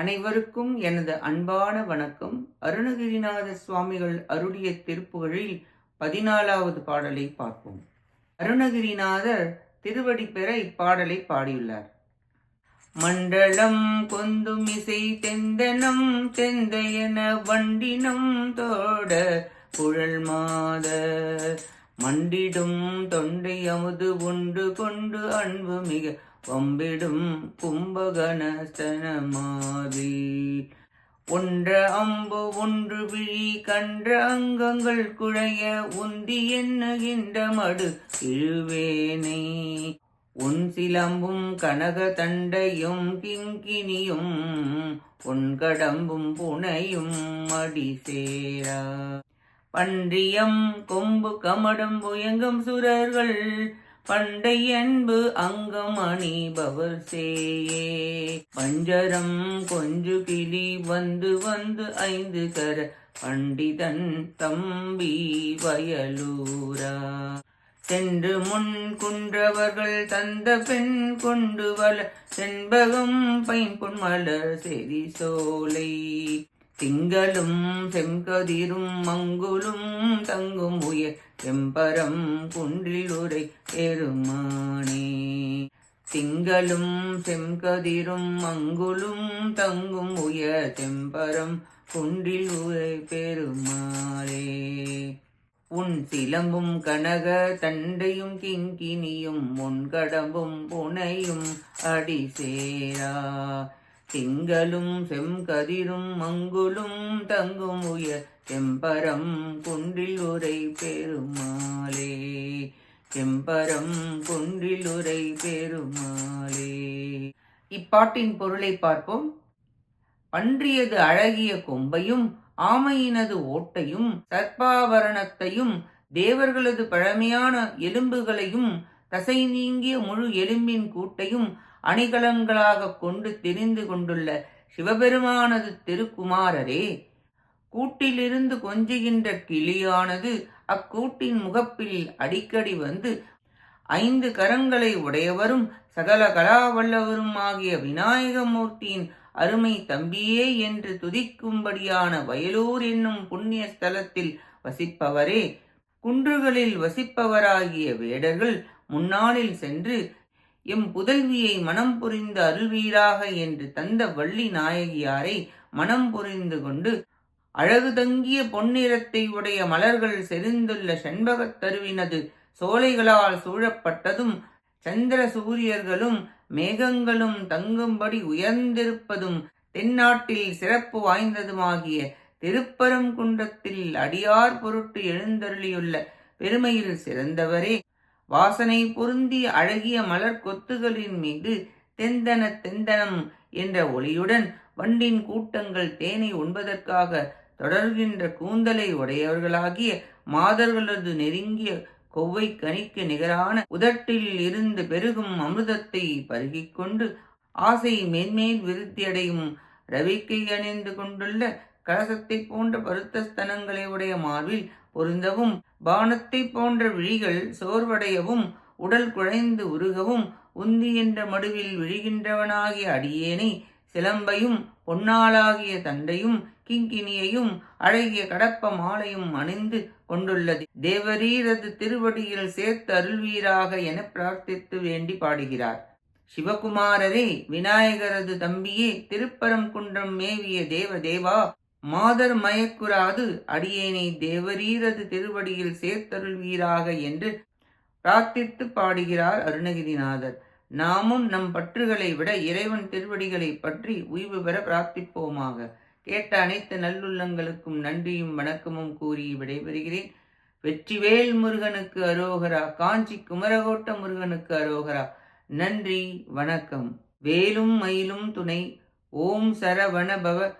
அனைவருக்கும் எனது அன்பான வணக்கம். அருணகிரிநாத சுவாமிகள் அருளிய திருப்புகழில் பதினாலாவது பாடலை பார்ப்போம். அருணகிரிநாதர் திருவடி பெற இப்பாடலை பாடியுள்ளார். மண்டலம் கொந்தும் இசை தெந்தனம் தெந்தையன வண்டினம் தோட குழல் மாத மண்டிடும் தொண்டை அமுது உண்டு கொண்டு அன்பு மிக வம்பிடும் கும்பகணஸ்தனமாதி ஒன்ற அம்பு ஒன்று விழி கன்ற அங்கங்கள் குழைய உந்தி எண்ணுகின்ற மடு இழுவேனை. உன் சிலம்பும் கனக தண்டையும் கிங்கினியும் உன் கடம்பும் புனையும் மடி சேரா. பன்றியம் கொம்பு கமடம் புயங்கம் சுரர்கள் பண்டை அன்பு அங்கம் அணிபவர் சேயே. பஞ்சரம் கொஞ்சு கிளி வந்து வந்து ஐந்து கர பண்டிதன் தம்பி வயலூரா. சென்று முன் குன்றவர்கள் தந்த பெண் கொண்டு வள செண்பகம் பைம்பொன் மலர் செறி சோலை. திங்களும் செங்கதிரும் மங்குலும் தங்கும் உயர் செம்பரம் குன்றில் உரை பெருமானே. திங்களும் செங்கதிரும் மங்குலும் தங்கும் உயர் செம்பரம் குன்றில் உரை பெருமாளே. உன் சிலம்பும் கனக தண்டையும் கிங்கினியும் உன் கடம்பும் புனையும் அடி சேரா திங்களும் செம்கதிரும் மங்குலும் தங்கும் உயர் செம்பரம் குன்றில் உரை பெருமாளே. செம்பரம் குன்றில் உரை பெருமாளே. இப்பாட்டின் பொருளை பார்ப்போம். பன்றியது அழகிய கொம்பையும் ஆமையினது ஓட்டையும் சர்ப்பாபரணத்தையும் தேவர்களது பழமையான எலும்புகளையும் தசை நீங்கிய முழு எலும்பின் கூட்டையும் அணிகலங்களாக கொண்டு தெரிந்து கொண்டுள்ள சிவபெருமானது திருக்குமாரரே கூட்டிலிருந்து கொஞ்சுகின்ற கிளியானது அக்கூட்டின் முகப்பில் அடிக்கடி வந்து ஐந்து கரங்களை உடையவரும் சகல கலாவல்லவரும் ஆகிய விநாயகமூர்த்தியின் அருமை தம்பியே என்று துதிக்கும்படியான வயலூர் என்னும் புண்ணிய ஸ்தலத்தில் வசிப்பவரே குன்றுகளில் வசிப்பவராகிய வேடர்கள் முன்னாளில் சென்று எம் புதல்வியை மனம் புரிந்து அருள்வீராக என்று தந்த வள்ளி நாயகியாரை மனம் புரிந்து கொண்டு அழகு தங்கிய பொன்னிறத்தை உடைய மலர்கள் செறிந்துள்ள செண்பகத் தருவினது சோலைகளால் சூழப்பட்டதும் சந்திர சூரியர்களும் மேகங்களும் தங்கும்படி உயர்ந்திருப்பதும் தென்னாட்டில் சிறப்பு வாய்ந்ததுமாகிய திருப்பரங்குன்றத்தில் அடியார் பொருட்டு எழுந்தருளியுள்ள பெருமையில் சிறந்தவரே. வாசனை பொருந்திய அழகிய மலர் கொத்துகளின் மீது தெந்தன தெந்தனம் என்ற ஒளியுடன் வண்டின் கூட்டங்கள் தேனை உண்பதற்காக தொடர்கின்ற கூந்தலை உடையவர்களாகிய மாதர்களது நெருங்கிய கொவ்வை கனிக்கு நிகரான உதட்டில் இருந்து பெருகும் அமிர்தத்தை பருகிக்கொண்டு ஆசை மேன்மேல் விருத்தியடையும் ரவிக்கை அணிந்து கொண்டுள்ள கலசத்தை போன்ற பருத்த ஸ்தனங்களை உடைய மார்பில் பொருந்தவும். பானத்தை போன்ற விழிகள் சோர்வடையவும் உடல் குழைந்து உருகவும் உந்தி என்ற மடுவில் விழுகின்றவனாகிய அடியேனை சிலம்பையும் பொன்னாளாகிய தண்டையும் கிங்கினியையும் அழகிய கடப்ப மாலையும் அணிந்து கொண்டுள்ளது. தேவரீரது திருவடியில் சேர்த்து அருள்வீராக என பிரார்த்தித்து வேண்டி பாடுகிறார். சிவகுமாரரே விநாயகரது தம்பியே திருப்பரம் குன்றம் மேவிய தேவ தேவா மாதர் மயக்குறாது அடியேனை தேவரீரது திருவடியில் சேர்த்தருள்வீராக என்று பிரார்த்தித்து பாடுகிறார் அருணகிரிநாதர். நாமும் நம் பற்றுகளை விட இறைவன் திருவடிகளை பற்றி உய்வு பெற பிரார்த்திப்போமாக. கேட்ட அனைத்து நல்லுள்ளங்களுக்கும் நன்றியும் வணக்கமும் கூறி விடைபெறுகிறேன். வெற்றிவேல் முருகனுக்கு அரோகரா காஞ்சி குமரகோட்ட முருகனுக்கு அரோகரா. நன்றி வணக்கம். வேலும் மயிலும் துணை. ஓம் சரவணபவ